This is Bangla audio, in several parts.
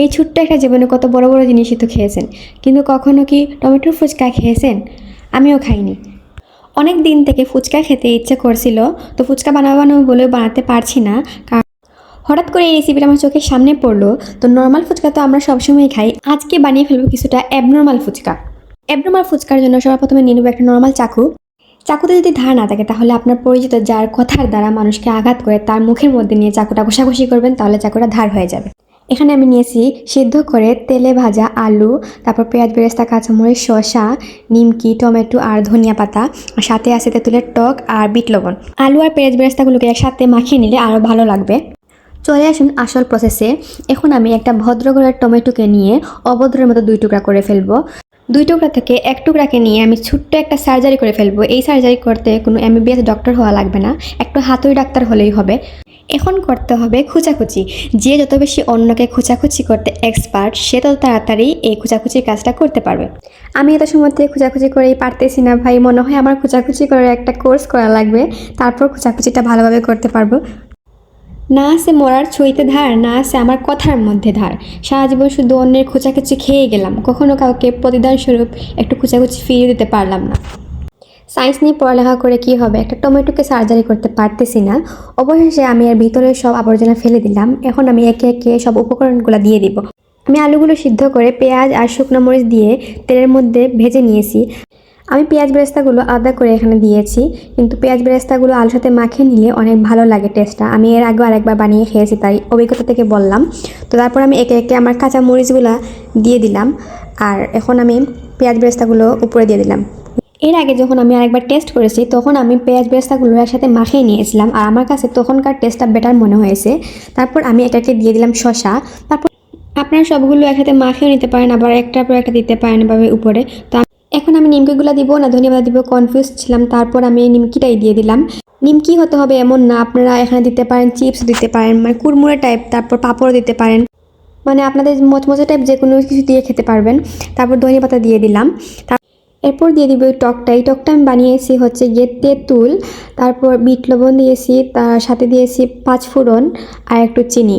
এই ছোট্ট একটা জীবনে কত বড় বড় জিনিসই তো খেয়েছেন। কিন্তু কখনো কি টমেটোর ফুচকা খেয়েছেন? আমিও খাইনি। অনেক দিন থেকে ফুচকা খেতে ইচ্ছে করছিল, তো ফুচকা বানাবো বানাবো বলে বানাতে পারছি না, কারণ হঠাৎ করে এই রেসিপিটা আমার চোখের সামনে পড়ল, তো নর্মাল ফুচকা তো আমরা সবসময় খাই। আজকে বানিয়ে ফেলব কিছুটা অ্যাবনর্মাল ফুচকা। অ্যাবনর্মাল ফুচকার জন্য সবার প্রথমে নিয়ে নেব একটা নর্মাল চাকু। চাকুতে যদি ধার না থাকে, তাহলে আপনার পরিচিত যার কথার দ্বারা মানুষকে আঘাত করে, তার মুখের মধ্যে নিয়ে চাকুটা ঘষাঘষি করবেন, তাহলে চাকুটা ধার হয়ে যাবে। এখানে আমি নিয়েছি সিদ্ধ করে তেলে ভাজা আলু, তারপর পেঁয়াজ, বেরেস্তা, কাঁচামরিচ, শসা, নিমকি, টমেটো আর ধনিয়া পাতা। সাথে আছে তেঁতুলের টক আর বিট লবণ। আলু আর পেঁয়াজ, বেরেস্তাগুলোকে একসাথে মাখিয়ে নিলে আরও ভালো লাগবে। চলে আসুন আসল প্রসেসে এখন আমি একটা ভদ্র ঘরের টমেটোকে নিয়ে অভদ্রের মতো দুই টুকরা করে ফেলব। দুই টুকরা থেকে এক টুকরাকে নিয়ে আমি ছোট্ট একটা সার্জারি করে ফেলব। এই সার্জারি করতে কোনো এমবিবিএস ডক্টর হওয়া লাগবে না। একটু হাতুড়ি ডাক্তার হলেই হবে। এখন করতে হবে খুচাখুচি। যে যত বেশি অন্যকে খুচাখুচি করতে এক্সপার্ট সে তত তাড়াতাড়ি এই খুচাখুচির কাজটা করতে পারবে। আমি এত সময় থেকে খুচাখুচি করেই পারতেছি না ভাই। মনে হয় আমার খুচাখুচি করার একটা কোর্স করা লাগবে। তারপর খুচাখুচিটা ভালোভাবে করতে পারব। না আছে মরার ছইতে ধার, না আছে আমার কথার মধ্যে ধার। সারা জীবন শুধু অন্যের খোঁচাখুচি খেয়ে গেলাম। কখনো কাউকে প্রতিদান স্বরূপ একটু খোঁচাখুচি ফিরিয়ে দিতে পারলাম না। সায়েন্স নিয়ে পড়ালেখা করে কি হবে? একটা টমেটোকে সার্জারি করতে পারতেছি না। অবশেষে আমি এর ভিতরে সব আবর্জনা ফেলে দিলাম। এখন আমি একে একে সব উপকরণগুলো দিয়ে দিব। আমি আলুগুলো সিদ্ধ করে পেঁয়াজ আর শুকনো মরিচ দিয়ে তেলের মধ্যে ভেজে নিয়েছি। আমি পেঁয়াজ বেরেস্তাগুলো আলাদা করে এখানে দিয়েছি। কিন্তু পেঁয়াজ বেরেস্তাগুলো আলুর সাথে মাখিয়ে নিলে অনেক ভালো লাগে টেস্টটা আমি এর আগে আরেকবার বানিয়ে খেয়েছি, তাই অভিজ্ঞতা থেকে বললাম। তো তারপর আমি একে একে আমার কাঁচা মরিচগুলো দিয়ে দিলাম। আর এখন আমি পেঁয়াজ বেরেস্তাগুলো উপরে দিয়ে দিলাম। এর আগে যখন আমি আরেকবার টেস্ট করেছি, তখন আমি পেঁয়াজ বেরেস্তাগুলো একসাথে মাখিয়ে নিয়েছিলাম। আর আমার কাছে তখনকার টেস্টটা বেটার মনে হয়েছে। তারপর আমি এটাকে দিয়ে দিলাম শশা তারপর আপনারা সবগুলো একসাথে মাখিয়ে নিতে পারেন, আবার একটার পর একটা দিতে পারেন এভাবে উপরে। তো এখন আমি নিমকিগুলো দিব, না ধন্যবাদ দিব কনফিউজ ছিলাম। তারপর আমি এই নিমকিটাই দিয়ে দিলাম। নিমকি হতে হবে এমন না, আপনারা এখানে দিতে পারেন চিপস দিতে পারেন মানে কুড়মুড়ে টাইপ তারপর পাঁপড় দিতে পারেন। মানে আপনাদের মচমচে টাইপ যে কোনো কিছু দিয়ে খেতে পারবেন। তারপর ধনে পাতা দিয়ে দিলাম। এরপর দিয়ে দিব টকটা। এই টকটা আমি বানিয়েছি হচ্ছে গিয়ে তেঁতুল, তারপর বিট লবণ দিয়েছি, তার সাথে দিয়েছি পাঁচ ফোড়ন আর একটু চিনি।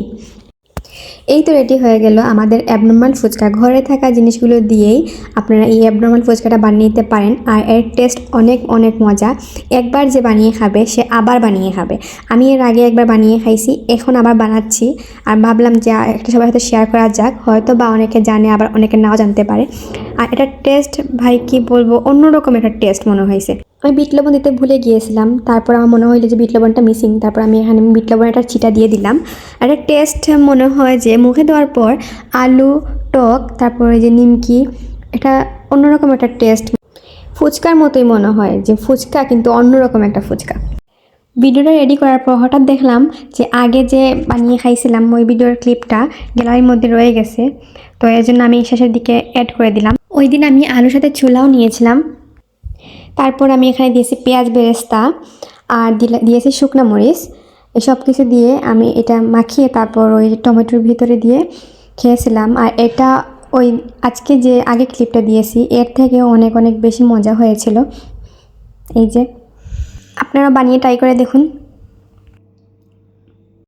এই তো রেডি হয়ে গেল আমাদের অ্যাবনর্মাল ফুচকা। ঘরে থাকা জিনিসগুলো দিয়েই আপনারা এই অ্যাবনর্মাল ফুচকাটা বানিয়ে নিতে পারেন। আর এর টেস্ট অনেক অনেক মজা। একবার যে বানিয়ে খাবে, সে আবার বানিয়ে খাবে। আমি এর আগে একবার বানিয়ে খাইছি, এখন আবার বানাচ্ছি। আর ভাবলাম যে একটা সবার সাথে শেয়ার করা যাক। হয়তো বা অনেকে জানে, আবার অনেকে নাও জানতে পারে। আর এটার টেস্ট ভাই, কি বলব? অন্যরকম একটা টেস্ট মনে হয়েছে। আমি বিট লবণ দিতে ভুলে গিয়েছিলাম। তারপর আমার মনে হইল যে বিট লবণটা মিসিং তারপর আমি এখানে বিট লবণ একটা ছিটা দিয়ে দিলাম। একটা টেস্ট মনে হয় যে মুখে দেওয়ার পর আলু, টক, তারপরে যে নিমকি, এটা অন্যরকম একটা টেস্ট ফুচকার মতোই মনে হয় যে ফুচকা কিন্তু অন্যরকম একটা ফুচকা। ভিডিওটা রেডি করার পর হঠাৎ দেখলাম যে আগে যে বানিয়ে খাইছিলাম ওই ভিডিওর ক্লিপটা গ্যালারির মধ্যে রয়ে গেছে। তো এর জন্য আমি শেষের দিকে অ্যাড করে দিলাম। ওই দিন আমি আলুর সাথে ছোলাও নিয়েছিলাম। তারপর আমি এখানে দিয়েছি পেঁয়াজ বেরেস্তা আর দিলা- দিয়েছি শুকনো মরিচ। এসব কিছু দিয়ে আমি এটা মাখিয়ে তারপর ওই টমেটোর ভিতরে দিয়ে খেয়েছিলাম। আর এটা ওই আজকে যে আগে ক্লিপটা দিয়েছি, এর থেকে অনেক অনেক বেশি মজা হয়েছিল। এই যে, আপনারা বানিয়ে ট্রাই করে দেখুন।